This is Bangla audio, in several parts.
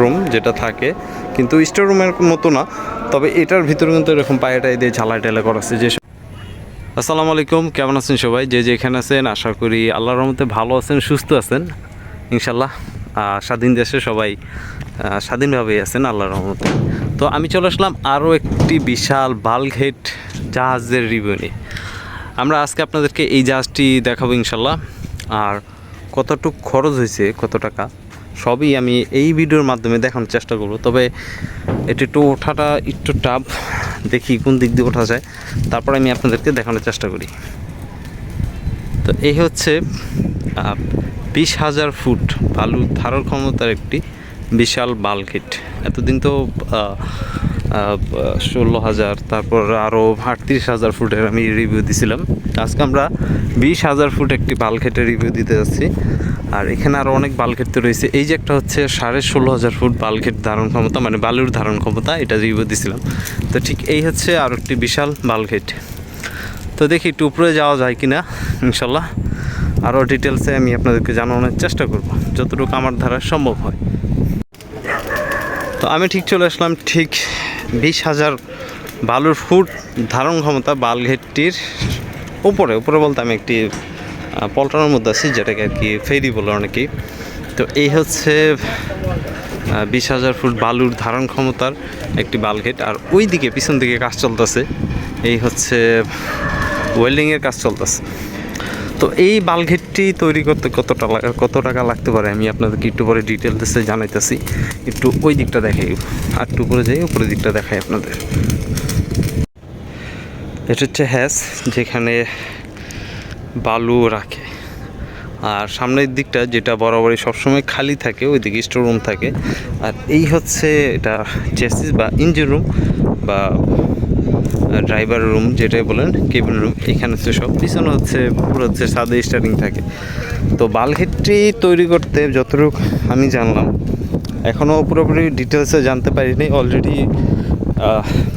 রুম যেটা থাকে, কিন্তু স্টোর রুমের মতো না, তবে এটার ভিতরে কিন্তু এরকম পায়েটাই দিয়ে ঝালাই টালাই করা যে আসসালামু আলাইকুম, কেমন আছেন সবাই? যে যেখানে আছেন, আশা করি আল্লাহর রহমতে ভালো আছেন, সুস্থ আছেন ইনশাল্লাহ স্বাধীন দেশে সবাই স্বাধীনভাবেই আছেন আল্লাহর রহমতে। তো আমি চলে আসলাম আরও একটি বিশাল বালঘেট জাহাজের রিভিউ নিয়ে। আমরা আজকে আপনাদেরকে এই জাহাজটি দেখাবো ইনশাল্লাহ আর কতটুক খরচ হয়েছে, কত টাকা? সবই আমি এই ভিডিওর মাধ্যমে দেখানোর চেষ্টা করব। তবে এটি একটু ওঠাটা একটু টাফ দেখি কোন দিক দিয়ে ওঠা যায়। তারপর আমি আপনাদেরকে দেখানোর চেষ্টা করি। তো এই হচ্ছে বিশ হাজার ফুট বালু ধারণ ক্ষমতার একটি বিশাল বালকেট এতদিন তো ষোলো হাজার, তারপর আরও আটত্রিশ হাজার ফুটের আমি রিভিউ দিছিলাম। আজকে আমরা বিশ হাজার ফুট একটি বালকেটের রিভিউ দিতে যাচ্ছি। আর এখানে আরও অনেক বালকেট রয়েছে। এই যে একটা হচ্ছে সাড়ে ষোলো হাজার ফুট বালকেট ধারণ ক্ষমতা মানে বালুর ধারণ ক্ষমতা, এটা রিভিউ দিছিলাম। তো ঠিক এই হচ্ছে আরও একটি বিশাল বালকেট তো দেখি একটু উপরে যাওয়া যায় কি না ইনশাল্লাহ আরও ডিটেলসে আমি আপনাদেরকে জানানোর চেষ্টা করব, যতটুকু আমার দ্বারা সম্ভব হয়। তো আমি ঠিক চলে আসলাম, ঠিক বিশ হাজার বালুর ফুট ধারণ ক্ষমতা বালঘেটটির উপরে। উপরে বলতে আমি একটি পল্টনের মধ্যে আছি, যেটাকে আর কি ফেরি বলে অনেকেই। তো এই হচ্ছে বিশ হাজার ফুট বালুর ধারণ ক্ষমতার একটি বালঘেট আর ওই দিকে পিছন দিকে কাজ চলতেছে। এই হচ্ছে ওয়েল্ডিংয়ের কাজ চলতেছে। তো এই বালঘেটটি তৈরি করতে কত টাকা কত টাকা লাগতে পারে? আমি আপনাদেরকে একটু পরে ডিটেলসে জানাইতেছি। একটু ওই দিকটা দেখাই, আর একটু উপরে যাই, উপরের দিকটা দেখাই আপনাদের। এটা হচ্ছে হ্যাস, যেখানে বালু রাখে। আর সামনের দিকটা যেটা বরাবরই সবসময় খালি থাকে, ওইদিকে স্টোর রুম থাকে। আর এই হচ্ছে এটা চেসিস বা ইঞ্জিন রুম বা ড্রাইভার রুম যেটাই বলেন কেবিন রুম এখানে হচ্ছে সব। পিছনে হচ্ছে পুরো হচ্ছে সাদে স্টারিং থাকে। তো বালঘেটটি তৈরি করতে যতটুকু আমি জানলাম, এখনও পুরোপুরি ডিটেলসে জানতে পারিনি। অলরেডি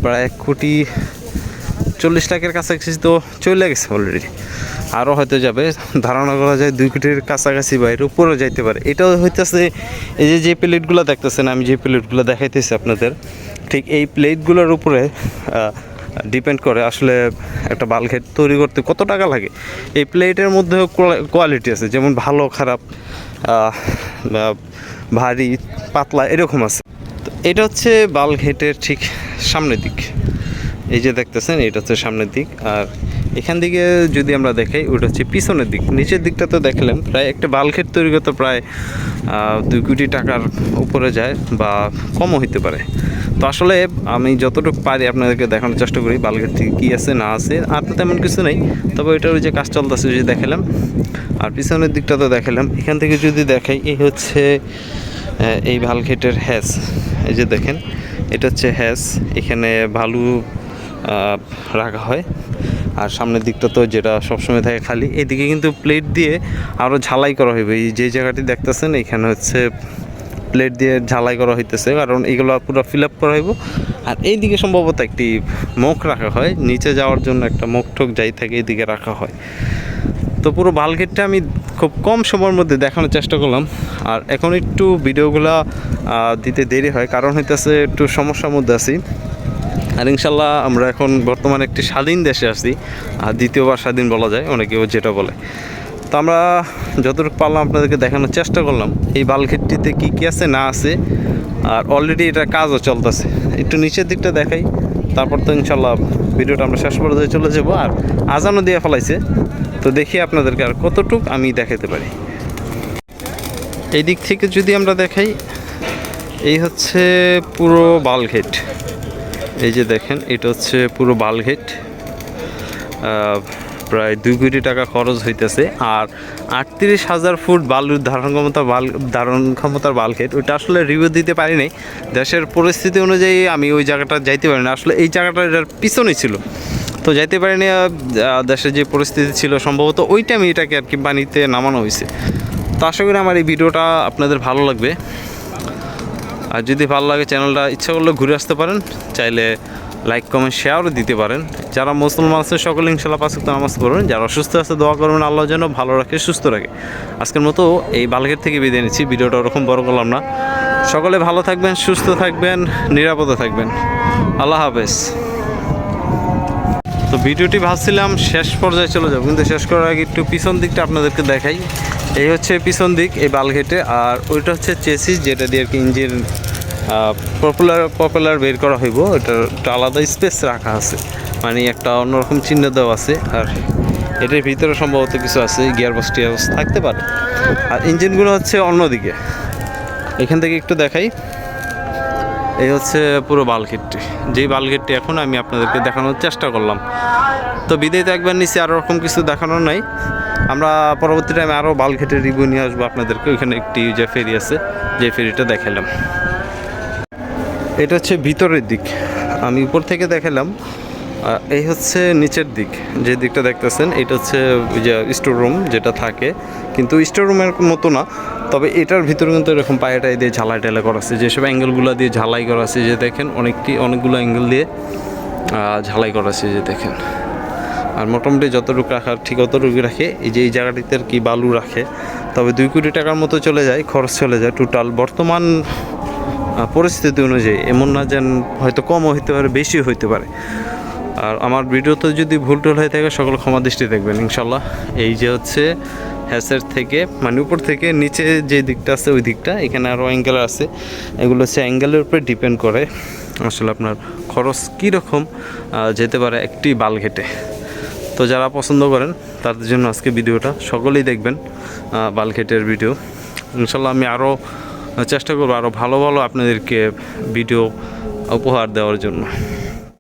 প্রায় এক কোটি চল্লিশ লাখের কাছাকাছি তো চলে গেছে অলরেডি আরও হয়তো যাবে। ধারণা করা যায় দুই কোটির কাছাকাছি বাইরে উপরেও যাইতে পারে। এটাও হইতেছে, এই যে যে প্লেটগুলো দেখতেছেন, আমি যে প্লেটগুলো দেখাইতেছি আপনাদের, ঠিক এই প্লেটগুলোর উপরে ডিপেন্ড করে আসলে একটা বালঘেট তৈরি করতে কত টাকা লাগে। এই প্লেটের মধ্যেও কোয়ালিটি আছে, যেমন ভালো, খারাপ বা ভারী, পাতলা, এরকম আছে। এটা হচ্ছে বালঘেটের ঠিক সামনের দিক। এই যে দেখতেছেন, এটা হচ্ছে সামনের দিক। আর এখান থেকে যদি আমরা দেখাই, ওটা হচ্ছে পিছনের দিক। নিচের দিকটা তো দেখলাম, প্রায় একটা বালঘেট তৈরি করতে প্রায় দুই কোটি টাকার উপরে যায় বা কমও হইতে পারে। তো আসলে আমি যতটুকু পারি আপনাদেরকে দেখানোর চেষ্টা করি বালঘেট থেকে কী আছে, না আছে। আর তো তেমন কিছু নেই, তবে ওইটার ওই যে কাজ চলতেছে যে দেখালাম। আর পিছনের দিকটা তো দেখালাম। এখান থেকে যদি দেখাই, এই হচ্ছে এই বালঘেটের হ্যাস। এই যে দেখেন, এটা হচ্ছে হ্যাস। এখানে ভালু রাখা হয়। আর সামনের দিকটা তো যেটা সবসময় থাকে খালি। এদিকে কিন্তু প্লেট দিয়ে আরও ঝালাই করা হইবে। এই যে জায়গাটি দেখতেছেন, এখানে হচ্ছে প্লেট দিয়ে ঝালাই করা হইতেছে। কারণ এগুলো পুরো ফিল আপ করা হইব। আর এইদিকে সম্ভবত একটি মুখ রাখা হয়। নিচে যাওয়ার জন্য একটা মুখ ঠোক যাই থাকে এইদিকে রাখা হয়। তো পুরো বালগেটটা আমি খুব কম সময়ের মধ্যে দেখানোর চেষ্টা করলাম। আর এখন একটু ভিডিওগুলো দিতে দেরি হয়। কারণ হইতেছে একটু সমস্যার মধ্যে আছি। আর ইনশাল্লাহ আমরা এখন বর্তমানে একটি স্বাধীন দেশে আছি, আর দ্বিতীয়বার স্বাধীন বলা যায় অনেকেও যেটা বলে। তো আমরা যতটুকু পারলাম আপনাদেরকে দেখানোর চেষ্টা করলাম, এই বালঘেটটিতে কী কী আছে, না আছে, আর অলরেডি এটা কাজও চলতেছে। একটু নিচের দিকটা দেখাই, তারপর তো ইনশাল্লাহ ভিডিওটা আমরা শেষ পর্যায়ে চলে যাব, আর আজানও দিয়ে ফেলাইছে। তো দেখি আপনাদেরকে আর কতটুক আমি দেখাতে পারি। এই দিক থেকে যদি আমরা দেখাই, এই হচ্ছে পুরো বালঘেট এই যে দেখেন, এটা হচ্ছে পুরো বালঘেট। প্রায় দুই কোটি টাকা খরচ হইতেছে। আর আটত্রিশ হাজার ফুট বালুর ধারণ ক্ষমতা, বাল, ধারণ ক্ষমতার বালঘেট, ওইটা আসলে রিভিউ দিতে পারি নাই। দেশের পরিস্থিতি অনুযায়ী আমি ওই জায়গাটা যাইতে পারি না। আসলে এই জায়গাটা এটার পিছনে ছিল। তো যাইতে পারিনি দেশের যে পরিস্থিতি ছিল, সম্ভবত ওই টাইমে এটাকে আর কি বানিতে নামানো হয়েছে তো আশা করি আমার এই ভিডিওটা আপনাদের ভালো লাগবে। আর যদি ভালো লাগে চ্যানেলটা, ইচ্ছা করলে ঘুরে আসতে পারেন, চাইলে লাইক কমেন্ট শেয়ারও দিতে পারেন। যারা মুসলমান আছে, সকলে ইনশাল্লাহ পাঁচ ওয়াক্ত নামাজ পড়বেন। যারা অসুস্থ আছে, দোয়া করবেন, আল্লাহ যেন ভালো রাখে, সুস্থ রাখে। আজকের মতো এই বালঘেট থেকে বিদায় নিচ্ছি। ভিডিওটা ওরকম বড় করলাম না। সকলে ভালো থাকবেন, সুস্থ থাকবেন, নিরাপদে থাকবেন। আল্লাহ হাফেজ। তো ভিডিওটি ভাবছিলাম শেষ পর্যায়ে চলে যাব, কিন্তু শেষ করার আগে একটু পিছন দিকটা আপনাদেরকে দেখাই। এই হচ্ছে পিছন দিক, এই বালঘেটে আর ওইটা হচ্ছে চেসিস, যেটা দিয়ে আর কি ইঞ্জিন পপুলার পপুলার বের করা হইব। এটার একটা আলাদা স্পেস রাখা আছে। মানে একটা অন্যরকম চিহ্ন দেওয়া আছে। আর এটার ভিতরে সম্ভবত কিছু আছে গিয়ার বক্স টিয়ার থাকতে পারে। আর ইঞ্জিনগুলো হচ্ছে অন্যদিকে। এখান থেকে একটু দেখাই। এই হচ্ছে পুরো বালগেটটি। যেই বালগেটটি এখন আমি আপনাদেরকে দেখানোর চেষ্টা করলাম। তো বিদায় একবার নিচে আরও রকম কিছু দেখানোর নাই। আমরা পরবর্তী টাইমে আরও বালঘেটের রিভিউ নিয়ে আসব। আপনাদেরকে ওইখানে একটি যে ফেরি আছে। যে ফেরিটা দেখালাম এটা হচ্ছে ভিতরের দিক। আমি উপর থেকে দেখালাম। এই হচ্ছে নিচের দিক। যে দিকটা দেখতেছেন, এটা হচ্ছে যে স্টোর রুম যেটা থাকে। কিন্তু স্টোর রুমের মতো না। তবে এটার ভিতরে কিন্তু এরকম পায়েটাই দিয়ে ঝালাই টালাই করা আছে। যেসব অ্যাঙ্গেলগুলো দিয়ে ঝালাই করা আছে, যে দেখেন, অনেকটি, অনেকগুলো অ্যাঙ্গেল দিয়ে ঝালাই করা আছে, যে দেখেন। আর মোটামুটি যতটুকু রাখার, ঠিক অতটুকু রাখে। এই যে এই জায়গাটিতে আর কি বালু রাখে। তবে দুই কোটি টাকার মতো চলে যায়, খরচ চলে যায় টোটাল বর্তমান পরিস্থিতি অনুযায়ী এমন না যেন হয়তো কমও হইতে পারে, বেশিও হইতে পারে। আর আমার ভিডিওতে যদি ভুল টুল হয়ে থাকে, সকল ক্ষমা দৃষ্টি দেখবেন ইনশাল্লাহ এই যে হচ্ছে হ্যাসের থেকে মানে উপর থেকে নিচে যে দিকটা আছে, ওই দিকটা, এখানে আরও অ্যাঙ্গেল আছে। এগুলো হচ্ছে অ্যাঙ্গেলের উপরে ডিপেন্ড করে আসলে আপনার খরচ কীরকম যেতে পারে একটি বাল ঘেটে তো যারা পছন্দ করেন, তাদের জন্য আজকে ভিডিওটা, সকলেই দেখবেন বালঘেটের ভিডিও। ইনশাল্লাহ আমি আরও চেষ্টা করব আরও ভালো ভালো আপনাদেরকে ভিডিও উপহার দেওয়ার জন্য।